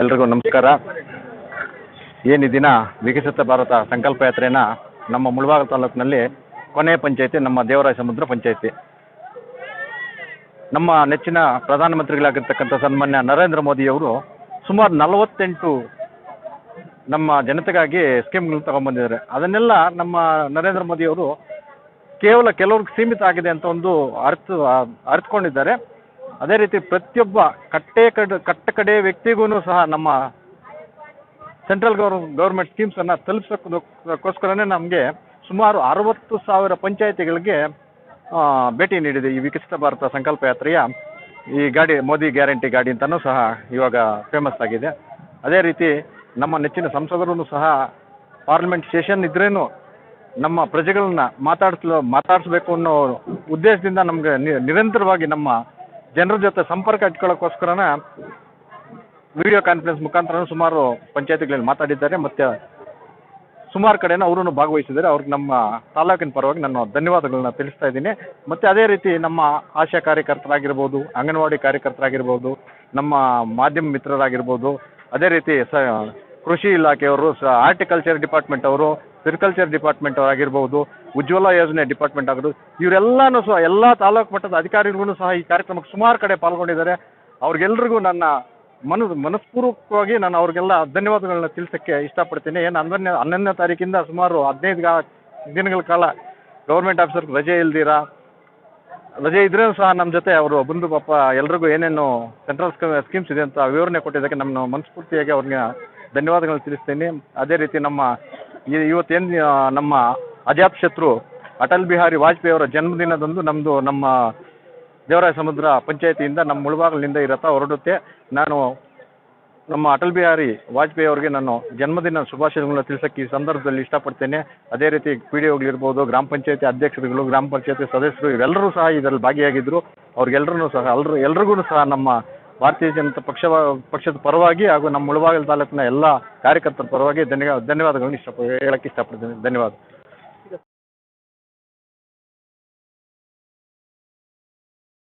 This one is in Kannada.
ಎಲ್ರಿಗೂ ನಮಸ್ಕಾರ. ಏನು ಈ ದಿನ ವಿಕಸಿತ ಭಾರತ ಸಂಕಲ್ಪ ಯಾತ್ರೆನ ನಮ್ಮ ಮುಳಬಾಗಿಲು ತಾಲೂಕಿನಲ್ಲಿ ಕೊನೆಯ ಪಂಚಾಯತಿ, ನಮ್ಮ ದೇವರಾಯ ಸಮುದ್ರ ಪಂಚಾಯತಿ. ನಮ್ಮ ನೆಚ್ಚಿನ ಪ್ರಧಾನಮಂತ್ರಿಗಳಾಗಿರ್ತಕ್ಕಂಥ ಸನ್ಮಾನ್ಯ ನರೇಂದ್ರ ಮೋದಿಯವರು ಸುಮಾರು ನಲವತ್ತೆಂಟು ನಮ್ಮ ಜನತೆಗಾಗಿ ಸ್ಕೀಮ್ಗಳನ್ನ ತಗೊಂಡ್ಬಂದಿದ್ದಾರೆ. ಅದನ್ನೆಲ್ಲ ನಮ್ಮ ನರೇಂದ್ರ ಮೋದಿಯವರು ಕೇವಲ ಕೆಲವ್ರಿಗೆ ಸೀಮಿತ ಆಗಿದೆ ಅಂತ ಒಂದು ಅರ್ಥ ಅರ್ಥಕೊಂಡಿದ್ದಾರೆ ಅದೇ ರೀತಿ ಪ್ರತಿಯೊಬ್ಬ ಕಟ್ಟೆ ಕಡ ಕಟ್ಟ ಕಡೆ ವ್ಯಕ್ತಿಗೂ ಸಹ ನಮ್ಮ ಸೆಂಟ್ರಲ್ ಗೌರ್ ಗೌರ್ಮೆಂಟ್ ಸ್ಕೀಮ್ಸನ್ನು ತಲುಪಿಸೋಕ್ಕೋಸ್ಕರನೇ ನಮಗೆ ಸುಮಾರು ಅರವತ್ತು ಸಾವಿರ ಪಂಚಾಯತಿಗಳಿಗೆ ಭೇಟಿ ನೀಡಿದೆ ಈ ವಿಕಸಿತ ಭಾರತ ಸಂಕಲ್ಪ ಯಾತ್ರೆಯ ಈ ಗಾಡಿ, ಮೋದಿ ಗ್ಯಾರಂಟಿ ಗಾಡಿ ಅಂತಲೂ ಸಹ ಇವಾಗ ಫೇಮಸ್ ಆಗಿದೆ. ಅದೇ ರೀತಿ ನಮ್ಮ ನೆಚ್ಚಿನ ಸಂಸದರೂ ಸಹ ಪಾರ್ಲಿಮೆಂಟ್ ಸೆಷನ್ ಇದ್ರೇನು ನಮ್ಮ ಪ್ರಜೆಗಳನ್ನ ಮಾತಾಡಿಸ್ಲು, ಮಾತಾಡಿಸ್ಬೇಕು ಅನ್ನೋ ಉದ್ದೇಶದಿಂದ ನಮಗೆ ನಿರಂತರವಾಗಿ ನಮ್ಮ ಜನರ ಜೊತೆ ಸಂಪರ್ಕ ಇಟ್ಕೊಳ್ಳೋಕ್ಕೋಸ್ಕರನ ವಿಡಿಯೋ ಕಾನ್ಫರೆನ್ಸ್ ಮುಖಾಂತರ ಸುಮಾರು ಪಂಚಾಯತಿಗಳಲ್ಲಿ ಮಾತಾಡಿದ್ದಾರೆ. ಮತ್ತು ಸುಮಾರು ಕಡೆನ ಅವರನ್ನು ಭಾಗವಹಿಸಿದ್ದಾರೆ. ಅವ್ರಿಗೆ ನಮ್ಮ ತಾಲೂಕಿನ ಪರವಾಗಿ ನಾನು ಧನ್ಯವಾದಗಳನ್ನ ತಿಳಿಸ್ತಾ ಇದ್ದೀನಿ. ಮತ್ತು ಅದೇ ರೀತಿ ನಮ್ಮ ಆಶಾ ಕಾರ್ಯಕರ್ತರಾಗಿರ್ಬೋದು, ಅಂಗನವಾಡಿ ಕಾರ್ಯಕರ್ತರಾಗಿರ್ಬೋದು, ನಮ್ಮ ಮಾಧ್ಯಮ ಮಿತ್ರರಾಗಿರ್ಬೋದು, ಅದೇ ರೀತಿ ಸ ಕೃಷಿ ಇಲಾಖೆಯವರು, ಸ ಆರ್ಟಿಕಲ್ಚರ್ ಡಿಪಾರ್ಟ್ಮೆಂಟ್ ಅವರು ಸಿರಿಕಲ್ಚರ್ ಡಿಪಾರ್ಟ್ಮೆಂಟ್ ಆಗಿರ್ಬೋದು, ಉಜ್ವಲ ಯೋಜನೆ ಡಿಪಾರ್ಟ್ಮೆಂಟ್ ಆಗಿರ್ಬೋದು, ಇವರೆಲ್ಲನೂ ಸಹ, ಎಲ್ಲ ತಾಲೂಕು ಮಟ್ಟದ ಅಧಿಕಾರಿಗಳು ಸಹ ಈ ಕಾರ್ಯಕ್ರಮಕ್ಕೆ ಸುಮಾರು ಕಡೆ ಪಾಲ್ಗೊಂಡಿದ್ದಾರೆ. ಅವ್ರಿಗೆಲ್ರಿಗೂ ನನ್ನ ಮನ ಮನಸ್ಪೂರ್ವಕವಾಗಿ ನಾನು ಅವ್ರಿಗೆಲ್ಲ ಧನ್ಯವಾದಗಳನ್ನ ತಿಳಿಸಕ್ಕೆ ಇಷ್ಟಪಡ್ತೀನಿ. ಏನು ಹನ್ನೊಂದನೇ ಹನ್ನೊಂದನೇ ತಾರೀಕಿಂದ ಸುಮಾರು ಹದಿನೈದು ದಿನಗಳ ಕಾಲ ಗೌರ್ಮೆಂಟ್ ಆಫೀಸರ್ ರಜೆ ಇಲ್ದಿರ? ರಜೆ ಇದ್ರೂ ಸಹ ನಮ್ಮ ಜೊತೆ ಅವರು ಬಂದು ಪಾಪ ಎಲ್ರಿಗೂ ಏನೇನು ಸೆಂಟ್ರಲ್ ಸ್ಕೀಮ್ಸ್ ಇದೆ ಅಂತ ವಿವರಣೆ ಕೊಟ್ಟಿದ್ದಕ್ಕೆ ನಮ್ಮ ಮನಸ್ಫೂರ್ತಿಯಾಗಿ ಅವ್ರಿಗೆ ಧನ್ಯವಾದಗಳನ್ನ ತಿಳಿಸ್ತೇನೆ. ಅದೇ ರೀತಿ ನಮ್ಮ ಇವತ್ತೇನು ನಮ್ಮ ಅಜಾತ್ ಶತ್ರು ಅಟಲ್ ಬಿಹಾರಿ ವಾಜಪೇಯಿ ಅವರ ಜನ್ಮದಿನದಂದು ನಮ್ಮದು ನಮ್ಮ ದೇವರಾಯ ಸಮುದ್ರ ಪಂಚಾಯತಿಯಿಂದ ನಮ್ಮ ಮುಳಬಾಗಿಲಿನಿಂದ ಈ ರಥ ಹೊರಡುತ್ತೆ. ನಾನು ನಮ್ಮ ಅಟಲ್ ಬಿಹಾರಿ ವಾಜಪೇಯಿ ಅವರಿಗೆ ನಾನು ಜನ್ಮದಿನ ಶುಭಾಶಯಗಳನ್ನ ತಿಳಿಸೋಕ್ಕೆ ಈ ಸಂದರ್ಭದಲ್ಲಿ ಇಷ್ಟಪಡ್ತೇನೆ. ಅದೇ ರೀತಿ ಪಿ ಡಿ ಒಗಳಿರ್ಬೋದು ಗ್ರಾಮ ಪಂಚಾಯತಿ ಅಧ್ಯಕ್ಷರುಗಳು, ಗ್ರಾಮ ಪಂಚಾಯತಿ ಸದಸ್ಯರು, ಇವೆಲ್ಲರೂ ಸಹ ಇದರಲ್ಲಿ ಭಾಗಿಯಾಗಿದ್ದರು ಅವ್ರಿಗೆಲ್ಲರೂ ಸಹ ಎಲ್ಲರೂ ಎಲ್ರಿಗೂ ಸಹ ನಮ್ಮ ಭಾರತೀಯ ಜನತಾ ಪಕ್ಷ, ಪಕ್ಷದ ಪರವಾಗಿ ಹಾಗೂ ನಮ್ಮ ಮುಳಬಾಗಿಲು ತಾಲೂಕಿನ ಎಲ್ಲ ಕಾರ್ಯಕರ್ತರ ಪರವಾಗಿ ಧನ್ಯ ಧನ್ಯವಾದಗಳನ್ನು ಇಷ್ಟ ಹೇಳಕ್ಕೆ ಇಷ್ಟಪಡ್ತೀನಿ. ಧನ್ಯವಾದ.